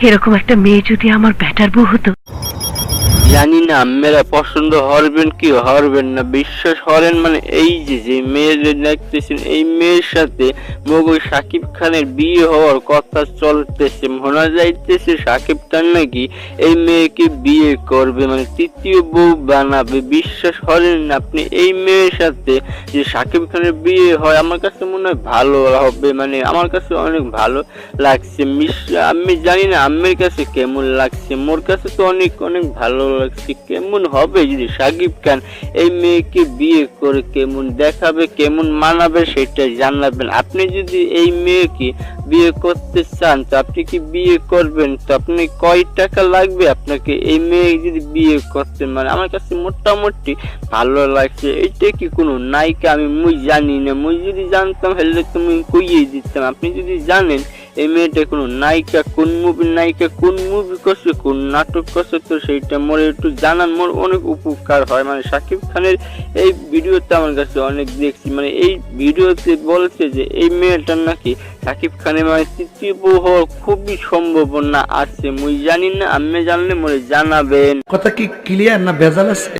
এরকম একটা মেয়ে যদি আমার ব্যাটার বউ হতো জানি না, মেয়েরা পছন্দ হরবেন কি হরবেন না, বিশ্বাস হরেন মানে এই যে যে মেয়ের দেখতেছেন, এই মেয়ের সাথে মগু সাকিব খানের বিয়ে হওয়ার কথা চলতেছে শোনা যাইতেছে সাকিব খান নাকি এই মেয়েকে বিয়ে করবে মানে তৃতীয় বউ বানাবে, বিশ্বাস হরেন না আপনি এই মেয়ের সাথে যে সাকিব খানের বিয়ে হয়, আমার কাছে মনে হয় ভালো হবে মানে আমার কাছে অনেক ভালো লাগছে আমি জানি না আম্মের কাছে কেমন লাগছে, মোর কাছে তো অনেক অনেক ভালো লাগছে কেমন হবে যদি সাকিব খান এই মেয়েকে বিয়ে করে কেমন দেখাবে, কেমন মানাবে সেটা জানাবেন? আপনি যদি এই মেয়েকে বিয়ে করতে চান, তো আপনি কি বিয়ে করবেন? তো আপনি কয় টাকা লাগবে আপনাকে এই মেয়ে যদি বিয়ে করতে? মানে আমার কাছে মোটামুটি ভালো লাগছে। এটা কি কোনো নায়িকা? আমি মুই জানি না। মুই যদি জানতাম, হলে তুমি কইয়ে দিতাম। আপনি যদি জানেন এই মেয়েটা কোনো নায়িকা কোন মুভির নায়িকা কোন মুভি করছে, কোন নাটক করছে, তো সেইটা মোর একটু জানান মোর অনেক উপকার হয়। মানে সাকিব খানের এই ভিডিওতে আমার কাছে অনেক দেখছি। মানে এই ভিডিওতে বলছে যে এই মেয়েটার নাকি সাকিব খানের মানে তৃতীয় হওয়ার খুবই সম্ভাবনা আছে। মুই জানি না আমি জানলে মোরে জানাবেন। কথা কি ক্লিয়ার না ভেজাল আছে?